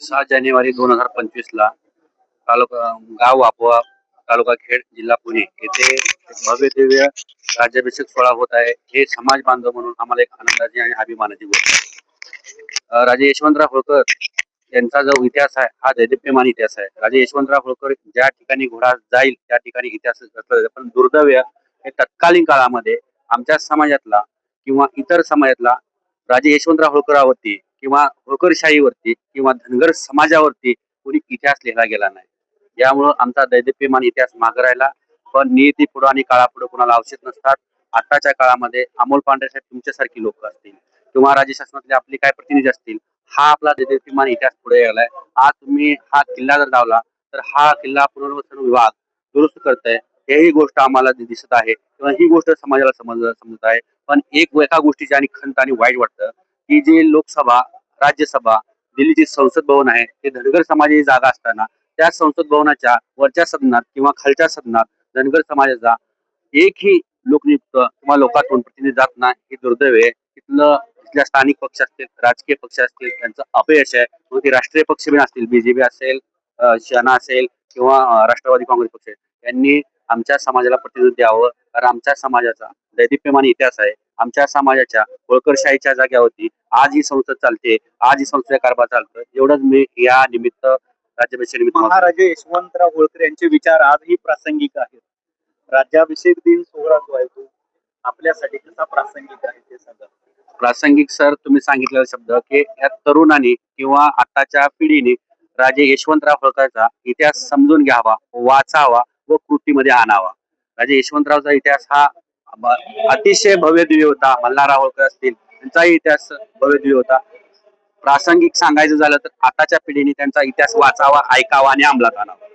सहा जानेवारी दोन हजार पंचवीस ला तालुका गाव वापवा तालुका खेड जिल्हा पुणे येथे भव्य दिव्य राज्याभिषेक सोहळा होत आहे. हे समाज बांधव म्हणून आम्हाला एक आनंदाची आणि अभिमानाची गोष्ट आहे. राजे यशवंतराव होळकर यांचा जो इतिहास आहे हा दैदिप्यमान इतिहास आहे. राजे यशवंतराव होळकर ज्या ठिकाणी घोडा जाईल त्या ठिकाणी इतिहास पण दुर्दैव्य हे तत्कालीन काळामध्ये आमच्या समाजातला किंवा इतर समाजातला राजे यशवंतराव होळकरावरती किंवा होकरशाहीवरती किंवा धनगर समाजावरती कोणी इतिहास लिहिला गेला नाही. यामुळं आमचा दैदिप्यमान इतिहास मागे राहिला. पण नियती पुढं आणि काळापुढे कोणाला आवश्यक नसतात. आताच्या काळामध्ये अमोल पांढरे साहेब तुमच्यासारखी लोक असतील किंवा राज्य शासनातले आपले काय प्रतिनिधी असतील हा आपला दैदिप्यमान इतिहास पुढे गेलाय आज तुम्ही हा किल्ला जर लावला तर हा किल्ला पुनर्वसन विभाग दुरुस्त करताय. हेही गोष्ट आम्हाला दिसत आहे. किंवा ही गोष्ट समाजाला समज समजत आहे. पण एक एका गोष्टीची आणि खंत आणि वाईट वाटतं. की जी लोकसभा राज्यसभा दिल्लीची संसद भवन आहे ते धनगर समाजाची जागा असताना त्या संसद भवनाच्या वरच्या सदनात किंवा खालच्या सदनात धनगर समाजाचा एकही लोकनियुक्त किंवा लोकातून प्रतिनिधी जात नाही हे दुर्दैव आहे. तिथलं तिथल्या स्थानिक पक्ष असतील राजकीय पक्ष असतील त्यांचं अपयश आहे. मग ते राष्ट्रीय पक्ष बी असतील बीजेपी असेल अं, सेना असेल किंवा राष्ट्रवादी काँग्रेस पक्ष यांनी आमच्या समाजाला प्रतिनिधित्व द्यावं. कारण आमच्या समाजाचा दैदिप्यमान इतिहास आहे. आमच्या समाजाच्या होळकरशाहीच्या जाग्यावरती आज ही संसद चालते आज ही संसद कारभार चालतं एवढंच मी या निमित्त राज्याभिषेक. महाराजे यशवंतराव होळकर यांचे विचार आजही प्रासंगिक आहेत. राज्याभिषेक दिन सोहळा जो आहे तो आपल्यासाठी कसा प्रासंगिक आहे ते सांगा. प्रासंगिक सर तुम्ही सांगितलेला शब्द की या तरुणांनी किंवा आताच्या पिढीने राजे यशवंतराव होळकरचा इतिहास समजून घ्यावा वाचावा व कृतीमध्ये आणावा. राजे यशवंतरावचा इतिहास हा अतिशय भव्य दिव्य होता मल्हार होळकर असतील त्यांचाही इतिहास भव्य दिव्य होता. प्रासंगिक सांगायचं झालं तर आताच्या पिढीने त्यांचा इतिहास वाचावा ऐकावा आणि अंमलात आणावा.